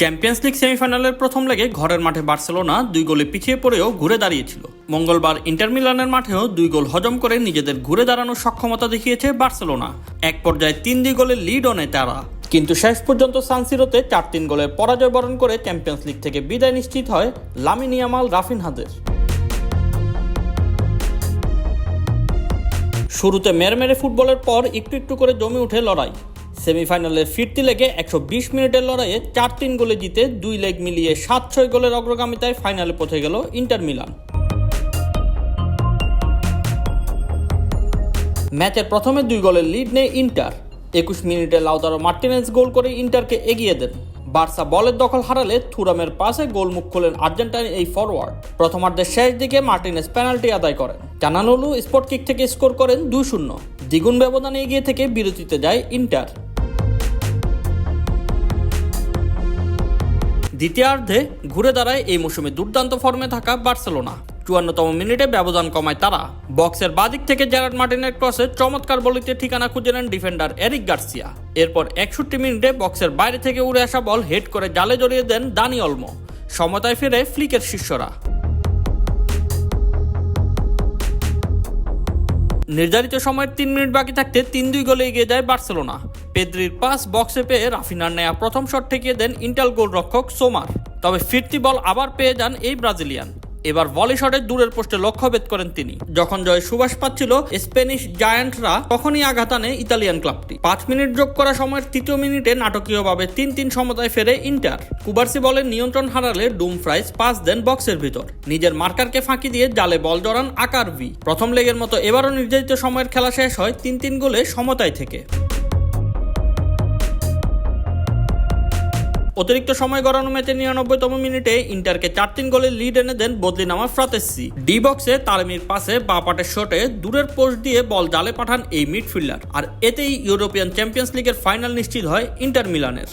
Champions league সেমিফাইনালের প্রথম লেগে ঘরের মাঠে বার্সেলোনা দুই গোলে পিছিয়ে পড়েও ঘুরে দাঁড়িয়েছিল। মঙ্গলবার ইন্টার মিলানের মাঠেও দুই গোল হজম করে নিজেদের ঘুরে দাঁড়ানোর সক্ষমতা দেখিয়েছে বার্সেলোনা। এক পর্যায়ে তিন দুই গোলে লিড অনে তারা। কিন্তু শেষ পর্যন্ত সানসিরোতে চার তিন গোলের পরাজয় বরণ করে চ্যাম্পিয়ন্স লিগ থেকে বিদায় নিশ্চিত হয় লামিনিয়ামাল রাফিনহাদের। শুরুতে মেরে মেরে ফুটবলের পর একটু একটু করে জমে উঠে লড়াই। সেমিফাইনালের ফিরতি লেগে একশো বিশ মিনিটের লড়াইয়ে চার তিন গোলে জিতে দুই লেগ মিলিয়ে সাত ছয় গোলের অগ্রগামিতায় ফাইনালে পৌঁছে গেল ইন্টার মিলান। ম্যাচের প্রথমে দুই গোলের লিড নেয় ইন্টার। একুশ মিনিটে লাউতারো মার্টিনেজ গোল করে ইন্টারকে এগিয়ে দেন। বার্সা বলের দখল হারালে থুরামের পাশে গোলমুখ খোলেন আর্জেন্টাইন এই ফরওয়ার্ড। প্রথমার্ধের শেষ দিকে মার্টিনেস পেনাল্টি আদায় করেন। জানানোলু স্পট কিক থেকে স্কোর করেন দুই শূন্য। দ্বিগুণ ব্যবধানে এগিয়ে থেকে বিরতিতে যায় ইন্টার। দ্বিতীয়ার্ধে ঘুরে দাঁড়ায় এই মৌসুমে দুর্দান্ত ফর্মে থাকা বার্সেলোনা। চুয়ান্নতম মিনিটে ব্যবধান কমায় তারা। বক্সের বাদিক থেকে জেরার্ড মার্টিনের ক্রসে চমৎকার বলিতে ঠিকানা খুঁজে নেন ডিফেন্ডার এরিক গার্সিয়া। এরপর একষট্টি মিনিটে বক্সের বাইরে থেকে উড়ে আসা বল হেড করে জালে জড়িয়ে দেন দানি অলমো। সমতায় ফিরে ফ্লিকের শিষ্যরা। নির্ধারিত সময়ের তিন মিনিট বাকি থাকতে তিন দুই গোলে এগিয়ে যায় বার্সেলোনা। পেদ্রির পাস বক্সে পেয়ে রাফিনার নেয়া প্রথম শট ঠেকিয়ে দেন ইন্টাল গোলরক্ষক সোমার। তবে ফিরতি বল আবার পেয়ে যান এই ব্রাজিলিয়ান। এবার ভলি শটে দূরের পোস্টে লক্ষ্যভেদ করেন তিনি। যখন জয় সুবাস পাচ্ছিল, স্প্যানিশ জায়ান্টরা তখনই আঘাত আনে ইতালিয়ান ক্লাবটি। পাঁচ মিনিট যোগ করা সময়ের তৃতীয় মিনিটে নাটকীয়ভাবে তিন তিন সমতায় ফেরে ইন্টার। কুবার্সি বলের নিয়ন্ত্রণ হারালে ডুম ফ্রাইস পাস দেন বক্সের ভিতর। নিজের মার্কারকে ফাঁকি দিয়ে জালে বল জড়ান আকার ভি প্রথম লেগের মতো এবারও নির্ধারিত সময়ের খেলা শেষ হয় তিন তিন গোলে সমতায় থেকে। অতিরিক্ত সময় গড়ানো ম্যাচে নিরানব্বইতম মিনিটে ইন্টারকে চার তিন গোলে লিড এনে দেন বদলি নামা ফ্রাতেসি। ডি বক্সে তালেমির পাশে বাপাটের শটে দূরের পোস্ট দিয়ে বল জালে পাঠান এই মিডফিল্ডার। আর এতেই ইউরোপিয়ান চ্যাম্পিয়ন্স লিগের ফাইনাল নিশ্চিত হয় ইন্টার মিলানের।